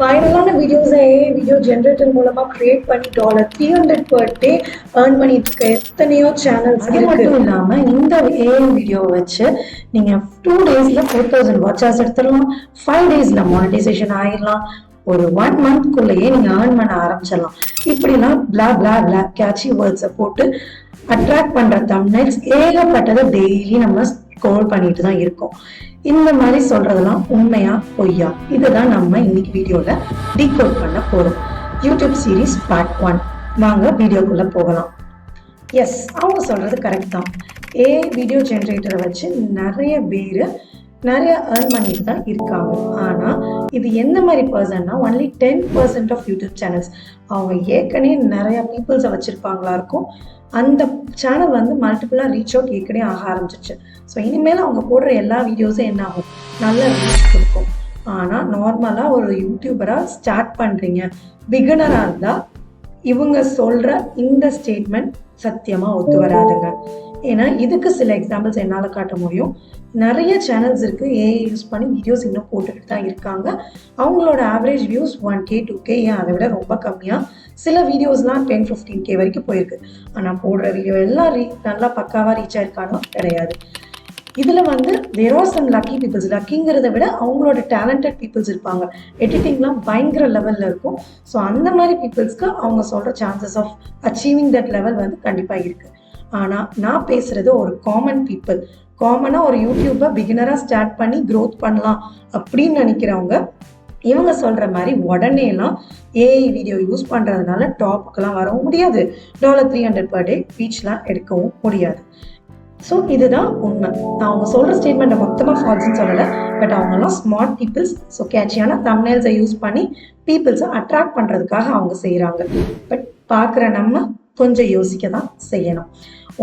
வைரலான வீடியோஸை video generator மூலமா create பண்ணி dollar three hundred per day earn பண்ணிட்டு இருக்க எத்தனையோ சேனல்ஸ் அது மட்டும் இல்லாம இந்த ஏஐ வீடியோ வச்சு நீங்க டூ டேஸ்ல ஃபோர் தௌசண்ட் வாட்சஸ் எடுத்துடலாம். ஃபைவ் டேஸ்ல மானிட்டைசேஷன் ஆயிடலாம். ஒரு ஒன் மந்த்க்குள்ளேயே நீங்க ஏர்ன் பண்ண ஆரம்பிச்சிடலாம். இப்படிலாம் பிளா பிளா பிளா கேட்சி வேர்ட்ஸை போட்டு அட்ராக்ட் பண்ற தம்னைல்ஸ் ஏகப்பட்டதை டெய்லி நம்ம கவர் பண்ணிட்டு தான் இருக்கோம். இந்த மாதிரி சொல்றதெல்லாம் உண்மையா பொய்யா? இதுதான் நம்ம இன்னைக்கு வீடியோல டீகோட் பண்ண போறோம். யூடியூப் சீரிஸ் பார்ட் ஒன் வாங்க வீடியோக்குள்ள போகலாம். எஸ் அவங்க சொல்றது கரெக்ட் தான். ஏ வீடியோ ஜென்ரேட்டரை வச்சு நிறைய பேர் நிறைய ஏர்ன் பண்ணிட்டு தான் இருக்காங்க. ஆனால் இது எந்த மாதிரி பர்சன்னா only ten percent of YouTube channels அவங்க ஏற்கனவே நிறைய பீப்புள்ஸை வச்சுருப்பாங்களா இருக்கும். அந்த சேனல் வந்து மல்டிபிளாக ரீச் அவுட் ஏற்கனவே ஆக ஆரம்பிச்சிச்சு ஸோ இனிமேல் அவங்க போடுற எல்லா வீடியோஸும் என்ன ஆகும்? நல்ல ரீச் கொடுக்கும். ஆனால் நார்மலாக ஒரு யூடியூபராக ஸ்டார்ட் பண்ணுறீங்க பிகினராக இருந்தால் இவங்க சொல்ற இந்த ஸ்டேட்மெண்ட் சத்தியமா ஒத்து வராதுங்க. ஏன்னா இதுக்கு சில எக்ஸாம்பிள்ஸ் என்னால் காட்ட முடியும். நிறைய சேனல்ஸ் இருக்கு ஏஐ யூஸ் பண்ணி வீடியோஸ் இன்னும் போட்டுக்கிட்டு தான் இருக்காங்க. அவங்களோட average views one K two K ஏன்? அதை விட ரொம்ப கம்மியாக சில வீடியோஸ்லாம் டென் ஃபிஃப்டீன் கே வரைக்கும் போயிருக்கு. ஆனால் போடுற வீடியோ எல்லாம் ரீ நல்லா பக்காவாக ரீச் ஆயிருக்கானோ? கிடையாது. இதில் வந்து there are some lucky peoples லக்கிங்கிறத விட அவங்களோட டேலண்டட் பீப்புள்ஸ் இருப்பாங்க. எடிட்டிங்லாம் பயங்கர லெவலில் இருக்கும். ஸோ அந்த மாதிரி பீப்புள்ஸ்க்கு அவங்க சொல்கிற chances of achieving that level வந்து கண்டிப்பாக இருக்குது ஆனால் நான் பேசுகிறது ஒரு காமன் பீப்புள் காமனாக ஒரு யூடியூப்பை பிகினராக ஸ்டார்ட் பண்ணி க்ரோத் பண்ணலாம் அப்படின்னு நினைக்கிறவங்க இவங்க சொல்கிற மாதிரி உடனேலாம் ஏஐ வீடியோ யூஸ் பண்ணுறதுனால டாப்புக்கெல்லாம் வரவும் முடியாது. Dollar three hundred per day ரீச்லாம் எடுக்கவும் முடியாது. ஸோ இதுதான் உண்மை. நான் அவங்க சொல்கிற ஸ்டேட்மெண்ட்டை மொத்தமாக ஃபால்ஸ்ன்னு சொல்லலை. பட் அவங்கெல்லாம் ஸ்மார்ட் பீப்புள்ஸ் ஸோ கேட்சியான தம்னேல்ஸை யூஸ் பண்ணி பீப்புள்ஸை அட்ராக்ட் பண்ணுறதுக்காக அவங்க செய்கிறாங்க பட் பார்க்குற நம்ம கொஞ்சம் யோசிக்க தான் செய்யணும்.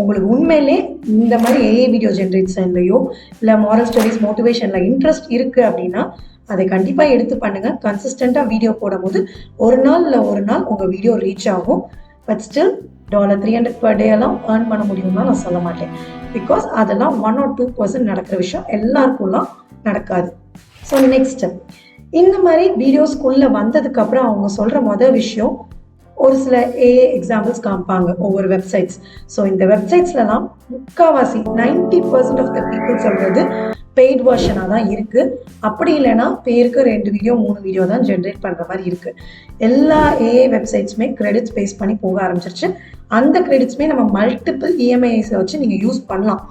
உங்களுக்கு உண்மையிலே இந்த மாதிரி ஏஏ வீடியோ ஜென்ரேஷன்லையோ இல்லை மாரல் ஸ்டடிஸ் மோட்டிவேஷனில் இன்ட்ரெஸ்ட் இருக்குது அப்படின்னா அதை கண்டிப்பாக எடுத்து பண்ணுங்கள் கன்சிஸ்டண்ட்டாக வீடியோ போடும்போது ஒரு நாள் இல்லை ஒரு நாள் உங்கள் வீடியோ ரீச் ஆகும். But still dollar three hundred per day எல்லாம் ஏர்ன் பண்ண முடியும்னா நான் சொல்ல மாட்டேன். பிகாஸ் அதெல்லாம் ஒன் ஆர் டூ பர்சன்ட் நடக்கிற விஷயம் எல்லாருக்கும்லாம் நடக்காது. ஸோ நெக்ஸ்ட் இந்த மாதிரி வீடியோஸ்குள்ளே வந்ததுக்கப்புறம் அவங்க சொல்கிற மொதல் விஷயம் ஒரு சில ஏஏ எக்ஸாம்பிள்ஸ் காமிப்பாங்க ஒவ்வொரு வெப்சைட்ஸ் ஸோ இந்த வெப்சைட்ஸ்லலாம் முக்காவாசி ninety percent of the people சொல்கிறது பெய்ட் வெர்ஷனாக தான் இருக்குது அப்படி இல்லைன்னா பேருக்கு ரெண்டு வீடியோ மூணு வீடியோ தான் ஜென்ரேட் பண்ணுற மாதிரி இருக்குது எல்லா ஏஏ வெப்சைட்ஸுமே கிரெடிட்ஸ் பேஸ் பண்ணி போக ஆரம்பிச்சிருச்சு. அந்த கிரெடிட்ஸுமே நம்ம மல்டிபிள் இஎம்ஐஸை வச்சு நீங்கள் யூஸ் பண்ணலாம்.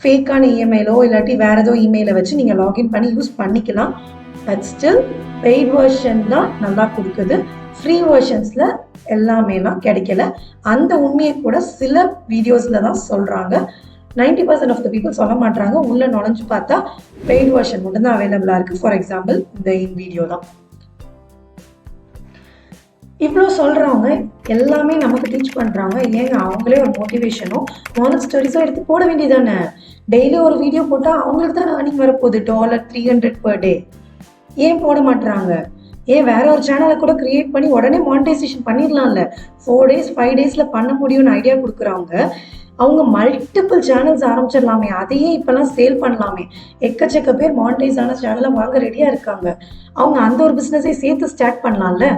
ஃபேக்கான இஎம்ஐலோ இல்லாட்டி வேறு ஏதோ இமெயிலை வச்சு நீங்கள் லாகின் பண்ணி யூஸ் பண்ணிக்கலாம். பட் ஸ்டில் பெய்ட் வெர்ஷன் தான் நல்லா கொடுக்குது. ஃப்ரீ வேர்ஷன்ஸில் எல்லாமேலாம் கிடைக்கல. அந்த உண்மையை கூட சில வீடியோஸில் தான் சொல்கிறாங்க ninety percent of the people சொல்ல மாட்டாங்க உள்ளே நுழைஞ்சு பார்த்தா பெய்ட் வெர்ஷன் மட்டும்தான் அவைலபிளாக இருக்குது ஃபார் எக்ஸாம்பிள் இந்த இன் வீடியோ தான். இவ்வளோ சொல்கிறவங்க எல்லாமே நமக்கு டீச் பண்ணுறாங்க ஏங்க அவங்களே ஒரு மோட்டிவேஷனும் மார்னிங் ஸ்டோரிஸும் எடுத்து போட வேண்டியதானே? டெய்லி ஒரு வீடியோ போட்டால் அவங்களுக்கு தான் ஏர்னிங் வரப்போகுது? Dollar three hundred per day ஏன் போட மாட்டுறாங்க ஏன் வேற ஒரு சேனலை கூட கிரியேட் பண்ணி உடனே மானிட்டைசேஷன் பண்ணிடலாம்ல? ஃபோர் டேஸ் ஃபைவ் டேஸில் பண்ண முடியும்னு ஐடியா கொடுக்குறவங்க அவங்க மல்டிபிள் சேனல்ஸ் ஆரம்பிச்சிடலாமே. அதையே இப்போல்லாம் சேல் பண்ணலாமே. எக்கச்சக்க பேர் மானிட்டைஸ் ஆன சேனலை வாங்க ரெடியாக இருக்காங்க. அவங்க அந்த ஒரு பிஸ்னஸை சேர்த்து ஸ்டார்ட் பண்ணலாம்ல?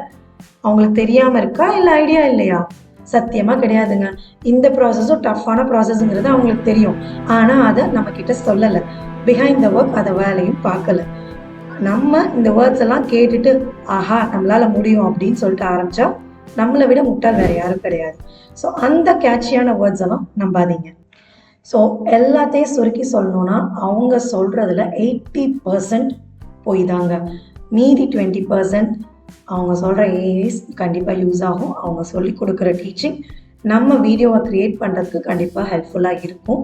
அவங்களுக்கு தெரியாமல் இருக்கா? இல்லை ஐடியா இல்லையா? சத்தியமாக கிடையாதுங்க. இந்த ப்ராசஸும் டஃப்பான ப்ராசஸ்ங்கிறது அவங்களுக்கு தெரியும். ஆனால் அதை நம்ம கிட்ட சொல்லலை. பிஹைண்ட் த ஒர்க் அதை வேலையும் பார்க்கல. நம்ம இந்த வேர்ட்ஸ் எல்லாம் கேட்டுட்டு ஆஹா நம்மளால முடியும் அப்படின்னு சொல்லிட்டு ஆரம்பிச்சா நம்மளை விட முட்டாள் வேற யாரும் கிடையாது. ஸோ அந்த கேட்சியான வேர்ட்ஸ் எல்லாம் நம்பாதீங்க. ஸோ எல்லாத்தையும் சுருக்கி சொல்லணும்னா அவங்க சொல்றதுல எயிட்டி பர்சன்ட் போய் தாங்க மீதி டுவெண்ட்டி பர்சன்ட் அவங்க சொல்கிற ஏஐஸ் கண்டிப்பாக யூஸ் ஆகும். அவங்க சொல்லி கொடுக்குற டீச்சிங் நம்ம வீடியோவை க்ரியேட் பண்ணுறதுக்கு கண்டிப்பாக ஹெல்ப்ஃபுல்லாக இருக்கும்.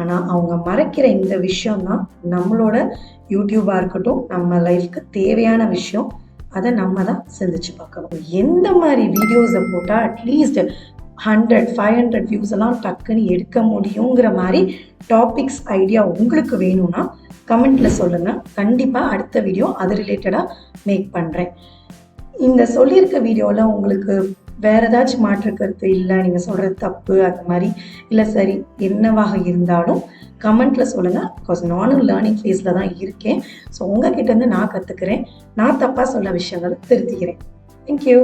ஆனால் அவங்க மறைக்கிற இந்த விஷயம் தான் நம்மளோட யூடியூபாக இருக்கட்டும் நம்ம லைஃப்க்கு தேவையான விஷயம். அதை நம்ம தான் சிந்திச்சு பார்க்கணும். எந்த மாதிரி வீடியோஸை போட்டால் at least hundred five hundred views எல்லாம் டக்குன்னு எடுக்க முடியுங்கிற மாதிரி டாபிக்ஸ் ஐடியா உங்களுக்கு வேணும்னா கமெண்ட்டில் சொல்லுங்கள் கண்டிப்பாக அடுத்த வீடியோ அது ரிலேட்டடாக மேக் பண்ணுறேன் இந்த சொல்லியிருக்க வீடியோவில் உங்களுக்கு வேறு ஏதாச்சும் மாற்று கருத்து இல்லை நீங்கள் சொல்கிறது தப்பு அது மாதிரி இல்லை சரி என்னவாக இருந்தாலும் கமெண்ட்ல சொல்லுங்க. பிகாஸ் நானும் லேர்னிங் ஃபேஸில் தான் இருக்கேன். ஸோ உங்ககிட்ட இருந்து நான் கற்றுக்கிறேன் நான் தப்பாக சொல்ல விஷயங்களை திருத்திக்கிறேன். தேங்க்யூ